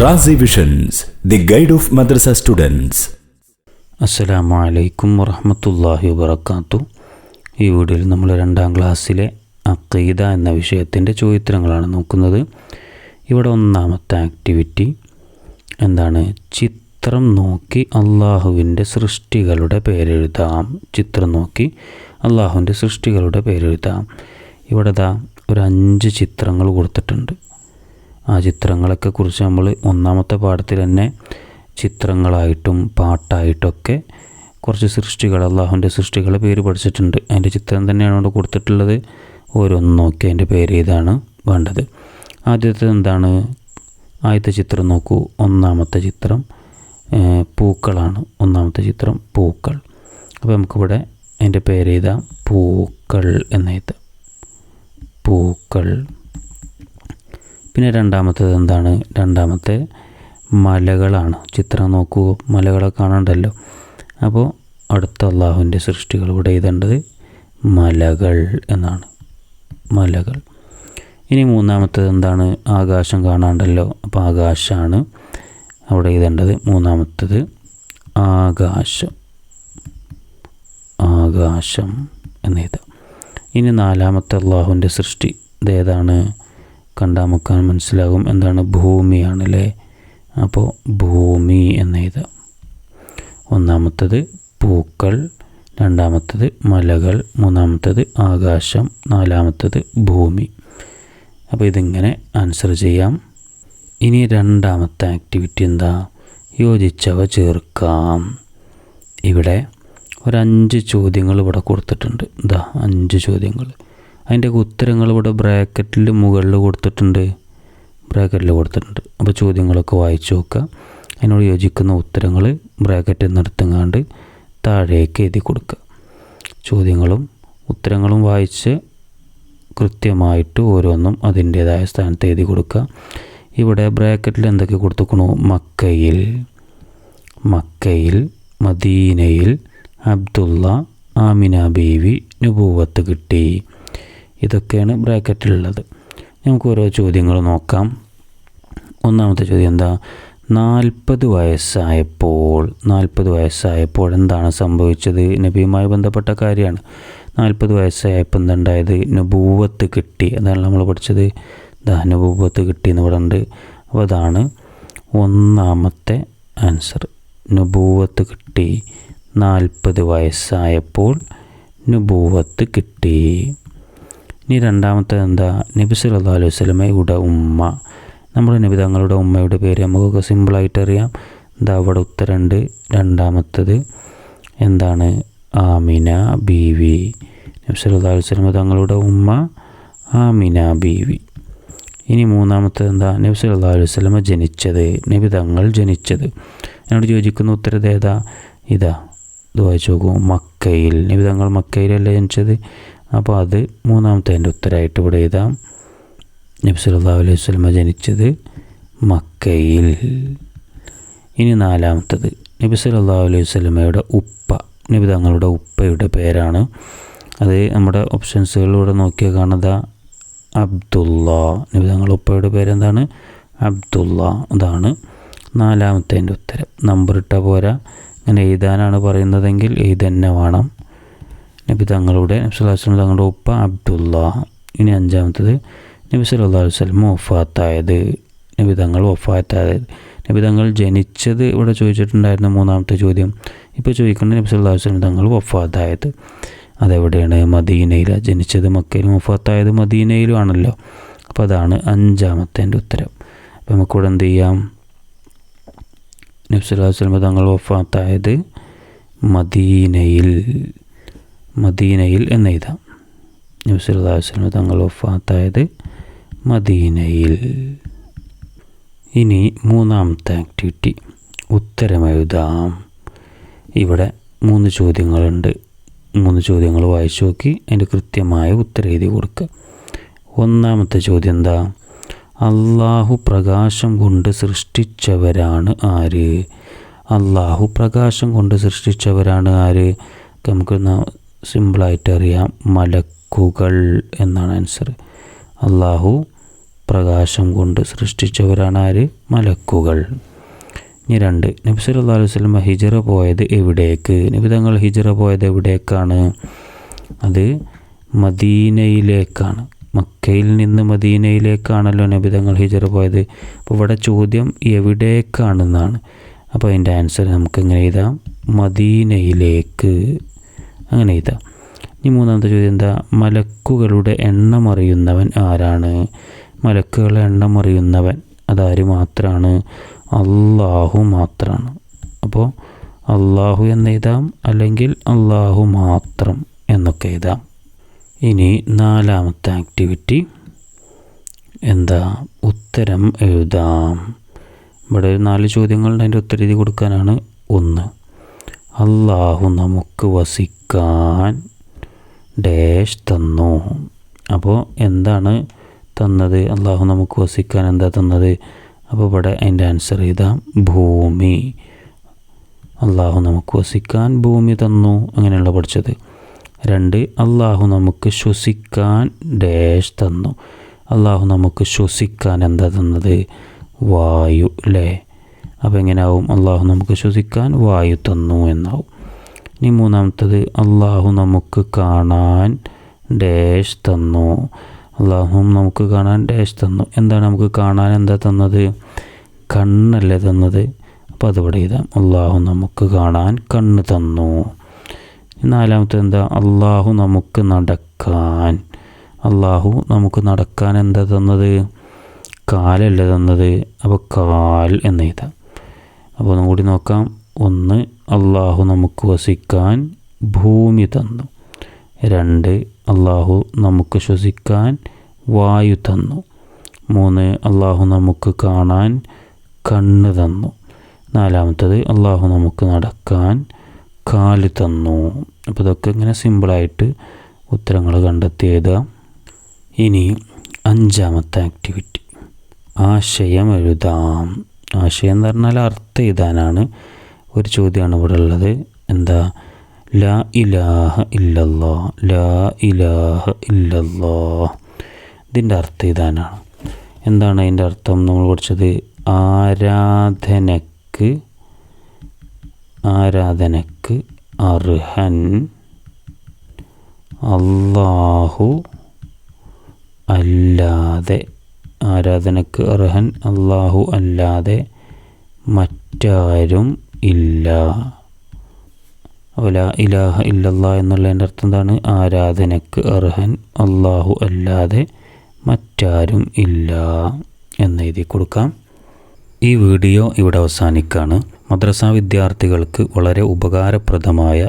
Razi visions the guide of madrasa students അസ്സലാമു അലൈക്കും വറഹമത്തല്ലാഹി വബർക്കാത്തു ഈ വീഡിയോയിൽ നമ്മൾ രണ്ടാം ക്ലാസ്സിലെ അക്കീദ എന്ന വിഷയത്തിന്റെ ചോദ്യങ്ങളാണ് നോക്കുന്നത്. ഇവിടെ ഒന്നാമത്തെ ആക്ടിവിറ്റി എന്താണ്? ചിത്രം നോക്കി അള്ളാഹുവിന്റെ സൃഷ്ടികളുടെ പേരെഴുതാം. ചിത്രം നോക്കി അള്ളാഹുവിന്റെ സൃഷ്ടികളുടെ പേരെഴുതാം. ഇവിടെ ദാ ഒരു അഞ്ച് ചിത്രങ്ങൾ കൊടുത്തിട്ടുണ്ട്. ആ ചിത്രങ്ങളൊക്കെ കുറിച്ച് നമ്മൾ ഒന്നാമത്തെ പാഠത്തിൽ തന്നെ ചിത്രങ്ങളായിട്ടും പാട്ടായിട്ടൊക്കെ കുറച്ച് സൃഷ്ടികൾ അള്ളാഹുവിന്റെ സൃഷ്ടികളെ പേര് പഠിച്ചിട്ടുണ്ട്. അതിന്റെ ചിത്രം തന്നെയാണ് അവിടെ കൊടുത്തിട്ടുള്ളത്. ഓരോന്ന് നോക്കി അതിന്റെ പേര് ഏതാണ് വേണ്ടത്. ആദ്യത്തെ എന്താണ്? ആദ്യത്തെ ചിത്രം നോക്കൂ. ഒന്നാമത്തെ ചിത്രം പൂക്കളാണ്. ഒന്നാമത്തെ ചിത്രം പൂക്കൾ. അപ്പോൾ നമുക്കിവിടെ അതിന്റെ പേര് എഴുതാം. പൂക്കൾ എന്നെഴുതാം പൂക്കൾ. പിന്നെ രണ്ടാമത്തേത് എന്താണ്? രണ്ടാമത്തെ മലകളാണ്. ചിത്രം നോക്കൂ. മലകളെ കാണണ്ടല്ലോ. അപ്പോൾ അടുത്ത അള്ളാഹുവിന്റെ സൃഷ്ടികൾ ഇവിടെ എഴുതേണ്ടത് മലകൾ എന്നാണ്. മലകൾ. ഇനി മൂന്നാമത്തേത് എന്താണ്? ആകാശം കാണാണ്ടല്ലോ. അപ്പോൾ ആകാശമാണ് അവിടെ എഴുതേണ്ടത് മൂന്നാമത്തേത് ആകാശം. ആകാശം എന്ന് എഴുതാം. ഇനി നാലാമത്തെ അള്ളാഹുവിന്റെ സൃഷ്ടി ഇതേതാണ് കണ്ടാൽ നമുക്ക് മനസ്സിലാകും എന്താണ് ഭൂമിയാണല്ലേ. അപ്പോൾ ഭൂമി എന്ന് എഴുതാം ഒന്നാമത്തത് പൂക്കൾ രണ്ടാമത്തത് മലകൾ മൂന്നാമത്തത് ആകാശം നാലാമത്തത് ഭൂമി. അപ്പോൾ ഇതിങ്ങനെ ആൻസർ ചെയ്യാം. ഇനി രണ്ടാമത്തെ ആക്ടിവിറ്റി എന്താ? യോജിച്ചവ ചേർക്കാം. ഇവിടെ ഒരഞ്ച് ചോദ്യങ്ങൾ ഇവിടെ കൊടുത്തിട്ടുണ്ട്. ഇതാ അഞ്ച് ചോദ്യങ്ങൾ. അതിന്റെ ഉത്തരങ്ങൾ ഇവിടെ ബ്രാക്കറ്റിൽ മുകളിൽ കൊടുത്തിട്ടുണ്ട്. ബ്രാക്കറ്റിൽ കൊടുത്തിട്ടുണ്ട്. അപ്പോൾ ചോദ്യങ്ങളൊക്കെ വായിച്ചു നോക്കുക. അതിനോട് യോജിക്കുന്ന ഉത്തരങ്ങൾ ബ്രാക്കറ്റിൽ നിർത്തുങ്ങാണ്ട് താഴേക്ക് എഴുതി കൊടുക്കുക. ചോദ്യങ്ങളും ഉത്തരങ്ങളും വായിച്ച് കൃത്യമായിട്ട് ഓരോന്നും അതിന്റേതായ സ്ഥാനത്ത് എഴുതി കൊടുക്കുക. ഇവിടെ ബ്രാക്കറ്റിൽ എന്തൊക്കെ കൊടുത്തുക്കണു മക്കയിൽ മക്കയിൽ മദീനയിൽ അബ്ദുള്ള ആമിന ബീവി നുപൂവത്ത് കിട്ടി. ഇതൊക്കെയാണ് ബ്രാക്കറ്റിലുള്ളത്. നമുക്ക് ഓരോ ചോദ്യങ്ങൾ നോക്കാം. ഒന്നാമത്തെ ചോദ്യം എന്താ? നാൽപ്പത് വയസ്സായപ്പോൾ നാൽപ്പത് വയസ്സായപ്പോൾ എന്താണ് സംഭവിച്ചത്? നബിയുമായി ബന്ധപ്പെട്ട കാര്യമാണ്. നാൽപ്പത് വയസ്സായപ്പോൾ എന്തുണ്ടായത്? നബൂവത്ത് കിട്ടി. അതാണ് നമ്മൾ പഠിച്ചത്. ദാ നബൂവത്ത് കിട്ടി എന്ന് ഉണ്ട് അപ്പോൾ അതാണ് ഒന്നാമത്തെ ആൻസർ. നബൂവത്ത് കിട്ടി. നാൽപ്പത് വയസ്സായപ്പോൾ നബൂവത്ത് കിട്ടി. ഇനി രണ്ടാമത്തെ എന്താ? നബി സല്ലല്ലാഹു അലൈഹി വസല്ലമയുടെ ഉമ്മ. നമ്മുടെ നബി തങ്ങളുടെ ഉമ്മയുടെ പേര് നമുക്കൊക്കെ സിമ്പിളായിട്ട് അറിയാം. എന്താ അവിടെ ഉത്തരണ്ട് രണ്ടാമത്തത് എന്താണ്? ആമിന ബീവി. നബി സല്ലല്ലാഹു അലൈഹി വസല്ലമ തങ്ങളുടെ ഉമ്മ ആമിന ബീവി. ഇനി മൂന്നാമത്തെ എന്താ? നബി സല്ലല്ലാഹു അലൈഹി വസല്ലമ ജനിച്ചത്. നബി തങ്ങൾ ജനിച്ചത്. എന്നോട് ചോദിക്കുന്ന ഉത്തരത് ഏതാ ഇതാ. ഇത് വായിച്ചു നോക്കൂ. മക്കയിൽ. നബി തങ്ങൾ മക്കയിലല്ലേ ജനിച്ചത്? അപ്പോൾ അത് മൂന്നാമത്തെ അതിന്റെ ഉത്തരമായിട്ട് ഇവിടെ എഴുതാം. നബി അലൈഹി വസല്ലമ ജനിച്ചത് മക്കയിൽ. ഇനി നാലാമത്തത്. നബി അലൈഹി വസല്ലമയുടെ ഉപ്പ. നബി തങ്ങളുടെ ഉപ്പയുടെ പേരാണ്. അത് നമ്മുടെ ഓപ്ഷൻസുകളിലൂടെ നോക്കിയാൽ കാണുന്നത് അബ്ദുള്ള. നബി തങ്ങളുടെ ഉപ്പയുടെ പേരെന്താണ്? അബ്ദുള്ള. അതാണ് നാലാമത്തെ ഉത്തരം. നമ്പർ പോരാ. ഇങ്ങനെ എഴുതാനാണ് പറയുന്നതെങ്കിൽ എഴുതന്നെ വേണം. നബി തങ്ങളുടെ നബി അലൈഹി തങ്ങളുടെ ഉപ്പ അബ്ദുള്ള ഇനി അഞ്ചാമത്തത് നബി സല്ലല്ലാഹു വസ്ലം വസല്ലം വഫാത്തായത്. നബി തങ്ങൾ വഫാത്തായത്. നബി തങ്ങൾ ജനിച്ചത് ഇവിടെ ചോദിച്ചിട്ടുണ്ടായിരുന്ന മൂന്നാമത്തെ ചോദ്യം. ഇപ്പോൾ ചോദിക്കുന്നത് നബി സല്ലല്ലാഹു വസ്ലം തങ്ങൾ വഫാത്തായത് അതെവിടെയാണ്? മദീനയിൽ ജനിച്ചത് മക്കയിലും വഫാത്തായത് മദീനയിലും ആണല്ലോ അപ്പോൾ അതാണ് അഞ്ചാമത്തെ എന്റെ ഉത്തരം അപ്പോൾ നമുക്കിവിടെ എന്ത് ചെയ്യാം? നബ്സുല്ലാ അലൈഹി തങ്ങൾ വഫാത്തായത് മദീനയിൽ. മദീനയിൽ എന്ന് എഴുതാം. നബി സല്ലല്ലാഹു അലൈഹി വസല്ലം തങ്ങൾ ഒഫാത്തായത് മദീനയിൽ. ഇനി മൂന്നാമത്തെ ആക്ടിവിറ്റി ഉത്തരം എഴുതാം. ഇവിടെ മൂന്ന് ചോദ്യങ്ങളുണ്ട്. മൂന്ന് ചോദ്യങ്ങൾ വായിച്ചു നോക്കി അതിന്റെ കൃത്യമായ ഉത്തരം എഴുതി കൊടുക്കുക. ഒന്നാമത്തെ ചോദ്യം എന്താ? അള്ളാഹു പ്രകാശം കൊണ്ട് സൃഷ്ടിച്ചവരാണ് ആര്? അള്ളാഹു പ്രകാശം കൊണ്ട് സൃഷ്ടിച്ചവരാണ് ആര്? നമുക്ക് സിമ്പിളായിട്ട് അറിയാം. മലക്കുകൾ എന്നാണ് ആൻസർ അള്ളാഹു പ്രകാശം കൊണ്ട് സൃഷ്ടിച്ചവരാണ് ആര്? മലക്കുകൾ. ഇനി രണ്ട്. നബി സല്ലല്ലാഹു അലൈഹി വസല്ലം ഹിജറ പോയത് എവിടേക്ക്? നബി തങ്ങൾ ഹിജറ പോയത് എവിടേക്കാണ്? അത് മദീനയിലേക്കാണ്. മക്കയിൽ നിന്ന് മദീനയിലേക്കാണല്ലോ നബിതങ്ങൾ ഹിജറ പോയത്. അപ്പോൾ ഇവിടെ ചോദ്യം എവിടേക്കാണെന്നാണ്. അപ്പോൾ അതിന്റെ ആൻസർ നമുക്ക് എങ്ങനെ എഴുതാം. മദീനയിലേക്ക്. അങ്ങനെ എഴുതാം ഇനി മൂന്നാമത്തെ ചോദ്യം എന്താ? മലക്കുകളുടെ എണ്ണം അറിയുന്നവൻ ആരാണ്? മലക്കുകളുടെ എണ്ണം അറിയുന്നവൻ അതാര് മാത്രമാണ് അള്ളാഹു മാത്രമാണ് അപ്പോൾ അള്ളാഹു എന്ന് എഴുതാം അല്ലെങ്കിൽ അള്ളാഹു മാത്രം എന്നൊക്കെ എഴുതാം. ഇനി നാലാമത്തെ ആക്ടിവിറ്റി എന്താ? ഉത്തരം എഴുതാം. ഇവിടെ നാല് ചോദ്യങ്ങളുടെ അതിന്റെ ഉത്തരം എഴുതി കൊടുക്കാനാണ് ഒന്ന്. അള്ളാഹു നമുക്ക് വസിക്കാൻ ഡാഷ് തന്നു. അപ്പോൾ എന്താണ് തന്നത്? അള്ളാഹു നമുക്ക് വസിക്കാൻ എന്താ തന്നത്? അപ്പോൾ ഇവിടെ അതിന്റെ ആൻസർ ചെയ്താൽ ഭൂമി. അള്ളാഹു നമുക്ക് വസിക്കാൻ ഭൂമി തന്നു. അങ്ങനെയുള്ള പഠിച്ചത്. രണ്ട് അള്ളാഹു നമുക്ക് ശ്വസിക്കാൻ ഡാഷ് തന്നു. അള്ളാഹു നമുക്ക് ശ്വസിക്കാൻ എന്താ തന്നത്? വായു അല്ലേ അപ്പോൾ എങ്ങനെയാവും? അള്ളാഹു നമുക്ക് ശ്വസിക്കാൻ വായു തന്നു എന്നാവും. ഇനി മൂന്നാമത്തത് അള്ളാഹു നമുക്ക് കാണാൻ ഡാഷ് തന്നു. അള്ളാഹു നമുക്ക് കാണാൻ ഡാഷ് തന്നു. എന്താണ് നമുക്ക് കാണാൻ എന്താ തന്നത്? കണ്ണല്ലേ തന്നത്? അപ്പോൾ അതിവിടെ എഴുതാം. അള്ളാഹു നമുക്ക് കാണാൻ കണ്ണ് തന്നു. നാലാമത്തെ എന്താ? അള്ളാഹു നമുക്ക് നടക്കാൻ. അള്ളാഹു നമുക്ക് നടക്കാൻ എന്താ തന്നത്? കാലല്ലേ തന്നത്? അപ്പോൾ കാൽ എന്ന് എഴുതാം. അപ്പോൾ ഒന്നും കൂടി നോക്കാം. ഒന്ന് അള്ളാഹു നമുക്ക് വസിക്കാൻ ഭൂമി തന്നു. രണ്ട് അള്ളാഹു നമുക്ക് ശ്വസിക്കാൻ വായു തന്നു. മൂന്ന് അള്ളാഹു നമുക്ക് കാണാൻ കണ്ണ് തന്നു. നാലാമത്തത് അള്ളാഹു നമുക്ക് നടക്കാൻ കാൽ തന്നു. അപ്പോൾ ഇതൊക്കെ ഇങ്ങനെ സിമ്പിളായിട്ട് ഉത്തരങ്ങൾ കണ്ടെത്തി എഴുതാം ഇനി അഞ്ചാമത്തെ ആക്ടിവിറ്റി. ആശയം എഴുതാം. ആശയം എന്ന് പറഞ്ഞാൽ അർത്ഥം എഴുതാനാണ് ഒരു ചോദ്യമാണ് ഇവിടെ ഉള്ളത്. എന്താ? ലാ ഇലാഹ ഇല്ലല്ലോ ലാ ഇലാഹ ഇല്ലല്ലോ ഇതിന്റെ അർത്ഥം എഴുതാനാണ്. എന്താണ് അതിന്റെ അർത്ഥം? നമ്മൾ പഠിച്ചത് ആരാധനക്ക് ആരാധനക്ക് അർഹൻ അള്ളാഹു അല്ലാതെ ആരാധനക്ക് അർഹൻ അള്ളാഹു അല്ലാതെ മറ്റാരും ഇല്ല. ഒല ഇലാഹ ഇല്ലല്ലാ എന്നുള്ളതിന്റെ അർത്ഥം എന്താണ്? ആരാധനക്ക് അർഹൻ അള്ളാഹു അല്ലാതെ മറ്റാരും ഇല്ല എന്ന് എന്നെഴുതി കൊടുക്കാം. ഈ വീഡിയോ ഇവിടെ അവസാനിക്കുകയാണ് മദ്രസ വിദ്യാർത്ഥികൾക്ക് വളരെ ഉപകാരപ്രദമായ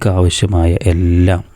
വിദ്യാർത്ഥിക്ക് ആവശ്യമായ എല്ലാം